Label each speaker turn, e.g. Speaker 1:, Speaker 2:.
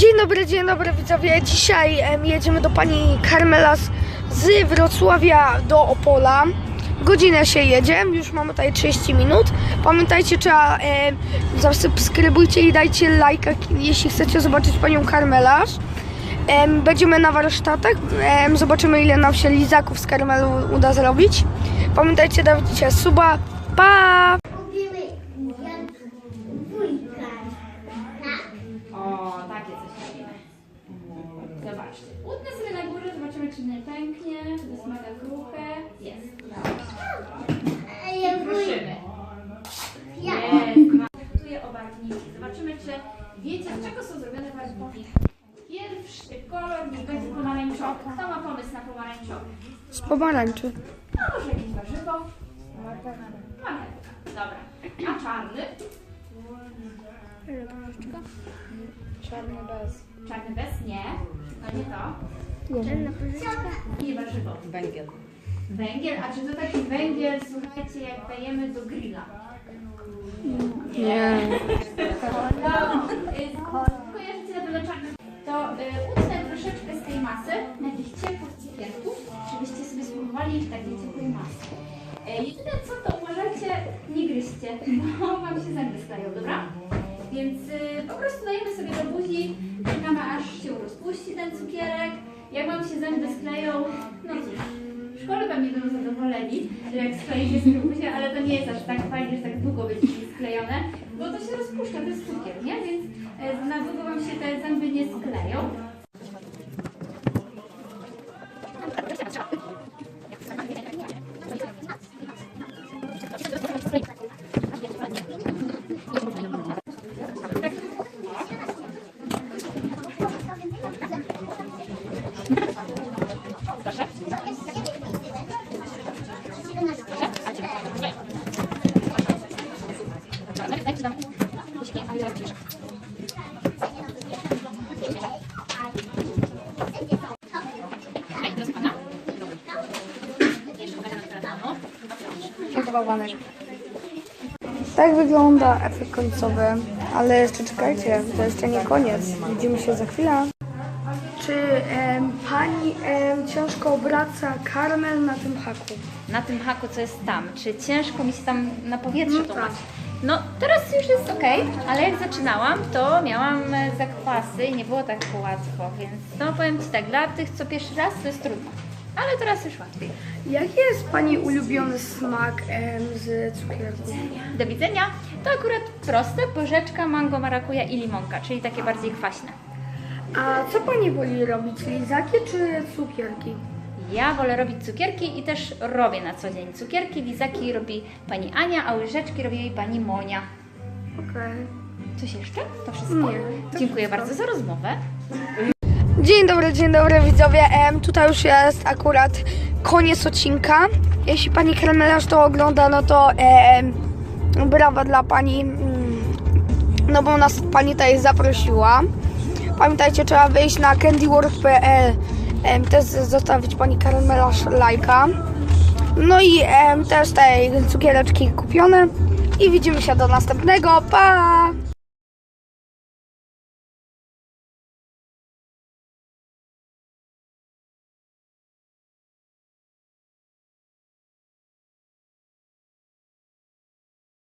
Speaker 1: Dzień dobry, dzień dobry widzowie. Dzisiaj em, jedziemy do pani Karmelas z Wrocławia do Opola. Godzinę się jedzie, już mamy tutaj 30 minut. Pamiętajcie, trzeba em, zasubskrybujcie i dajcie lajka, jeśli chcecie zobaczyć panią Karmelarz. Em, Będziemy na warsztatach, zobaczymy ile nam się lizaków z karmelu uda zrobić. Pamiętajcie, dajcie suba. Pa!
Speaker 2: Utnę sobie na górze, zobaczymy czy nie pęknie, mega kruche. Jest. Prosimy. Jest. Traktuję. Zobaczymy, czy wiecie, z czego są zrobione barwniki. Pierwszy kolor niech będzie pomarańczowy. Kto ma pomysł na pomarańczowy?
Speaker 1: Z pomarańczy.
Speaker 2: No, może jakieś warzywo? Marchewka. Dobra. A czarny?
Speaker 1: Czarny bez.
Speaker 2: Czarny bez? Nie. No nie to. Nie warzywo.
Speaker 3: Węgiel.
Speaker 2: Węgiel? A czy to taki węgiel, słuchajcie, jak dajemy do grilla?
Speaker 1: Nie.
Speaker 2: No, y, kojarzycie na pewno czarny. To y, utnę troszeczkę z tej masy na jakichś ciepłych cukierków, żebyście sobie spróbowali takiej ciepłej masy. Y, jedyne co, to uważajcie, nie gryźcie, bo wam się zęby skleją, dobra? Więc y, po prostu dajemy sobie do buzi, czekamy aż się rozpuści ten cukierek. Jak wam się zęby skleją, no cóż, w szkole pewnie będą zadowoleni, że jak skleicie sobie buzię, ale to nie jest aż tak fajnie, że tak długo będzie sklejone, bo to się rozpuszcza, to jest cukier, nie? Więc e, na długo wam się te zęby nie skleją.
Speaker 1: Tak wygląda efekt końcowy, ale jeszcze czekajcie, to jeszcze nie koniec. Widzimy się za chwilę. Czy em, pani em, ciężko obraca karmel na tym haku?
Speaker 3: Na tym haku, co jest tam, czy ciężko mi się tam na powietrze
Speaker 1: No
Speaker 3: tłumaczyć? No, teraz już jest ok, ale jak zaczynałam, to miałam e, zakwasy i nie było tak łatwo, więc no powiem Ci tak, dla tych, co pierwszy raz, to jest trudno. Ale teraz już łatwiej.
Speaker 1: Jaki jest pani ulubiony smak em, z cukierku?
Speaker 3: Do widzenia. To akurat proste, porzeczka, mango, marakuja i limonka, czyli takie bardziej kwaśne.
Speaker 1: A co pani woli robić, lizaki czy cukierki?
Speaker 3: Ja wolę robić cukierki i też robię na co dzień cukierki. Lizaki robi pani Ania, a łyżeczki robi jej pani Monia.
Speaker 1: Okej.
Speaker 3: Coś jeszcze? To wszystko?
Speaker 1: Nie, to
Speaker 3: Dziękuję
Speaker 1: wszystko.
Speaker 3: bardzo za rozmowę.
Speaker 1: Dzień dobry, dzień dobry widzowie. Em, tutaj już jest akurat koniec odcinka. Jeśli pani Kremelarz to ogląda, no to em, brawa dla pani. mm, No bo nas pani tutaj zaprosiła. Pamiętajcie, trzeba wejść na candyworld.pl też zostawić pani Kremelarz lajka. No i też tej cukiereczki kupione. I widzimy się do następnego. Pa!